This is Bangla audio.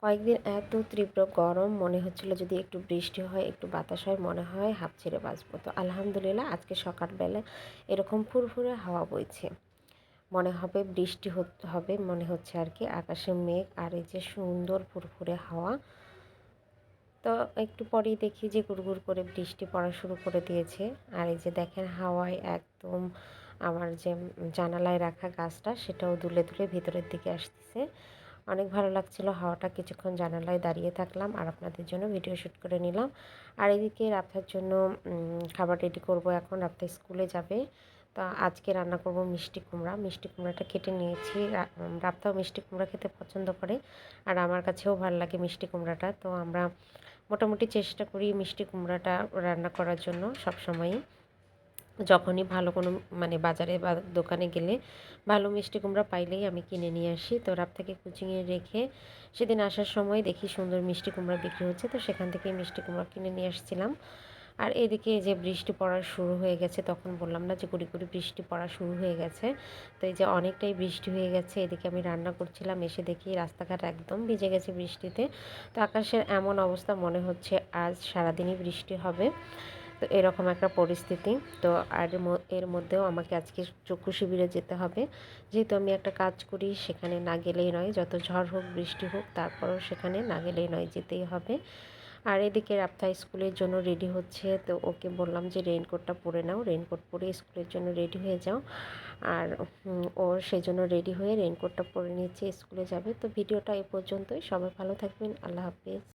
কয়েকদিন এত তীব্র গরম মনে হচ্ছিল যদি একটু বৃষ্টি হয়, একটু বাতাস হয়, মনে হয় হাফ ছেড়ে বাঁচবো। তো আলহামদুলিল্লাহ আজকে সকালবেলা এরকম ফুরফুরে হাওয়া বইছে। মনে হবে বৃষ্টি হত- হবে মনে হচ্ছে আর কি। আকাশে মেঘ আর এই যে সুন্দর ফুরফুরে হাওয়া। তো একটু পরেই দেখি যে গুড়গুড় করে বৃষ্টি পড়া শুরু করে দিয়েছে। আর এই যে দেখেন হাওয়ায় একদম আমার যে জানালায় রাখা গাছটা, সেটাও দুলে দুলে ভিতরের দিকে আসতেছে। অনেক ভালো লাগছিল হাওয়াটা। কিছুক্ষণ জানালায় দাঁড়িয়ে থাকলাম আর আপনাদের জন্য ভিডিও শ্যুট করে নিলাম। আর এদিকে রাফতার জন্য খাবার রেডি করব এখন। রাফতা স্কুলে যাবে। তো আজকে রান্না করব মিষ্টি কুমড়া। মিষ্টি কুমড়াটা কেটে নিয়েছি। রা- উম, রাফতাও মিষ্টি কুমড়া খেতে পছন্দ করে আর আমার কাছেও ভালো লাগে মিষ্টি কুমড়াটা। তো আমরা মোটামুটি চেষ্টা করি মিষ্টি কুমড়াটা রান্না করার জন্য সব সময়ই যখনই ভালো কোনো মানে বাজারে বা দোকানে গেলে ভালো মিষ্টি কুমড়া পাইলেই আমি কিনে নিয়ে আসি। তো রাত থেকে কুচিংয়ে রেখে সেদিন আসার সময় দেখি সুন্দর মিষ্টি কুমড়া বিক্রি হচ্ছে। তো সেখান থেকে মিষ্টি কুমড়া কিনে নিয়ে আসছিলাম। আর এদিকে যে বৃষ্টি পড়া শুরু হয়ে গেছে, তখন বললাম না যে গুড়ি গুড়ি বৃষ্টি পড়া শুরু হয়ে গেছে। তো এই যে অনেকটাই বৃষ্টি হয়ে গেছে, এদিকে আমি রান্না করছিলাম, এসে দেখি রাস্তাঘাট একদম ভিজে গেছে বৃষ্টিতে। তো আকাশের এমন অবস্থা মনে হচ্ছে আজ সারাদিনই বৃষ্টি হবে। তো এরকম একটা পরিস্থিতি। তো আর এর মধ্যেও আমাকে আজকে চক্ষু শিবিরে যেতে হবে। যেহেতু আমি একটা কাজ করি, সেখানে না গেলেই নয়। যত ঝড় হোক, বৃষ্টি হোক, তারপরেও সেখানে না গেলেই নয়, যেতেই হবে। আর এদিকে রাপ্তা স্কুলের জন্য রেডি হচ্ছে। তো ওকে বললাম যে, রেইনকোটটা পরে নাও। রেইনকোট পরে স্কুলের জন্য রেডি হয়ে যাও। আর ও সেই জন্য রেডি হয়ে রেইনকোটটা পরে নিচ্ছে স্কুলে যাবে। তো ভিডিওটা এ পর্যন্তই। সবাই ভালো থাকবেন। আল্লাহ হাফিজ।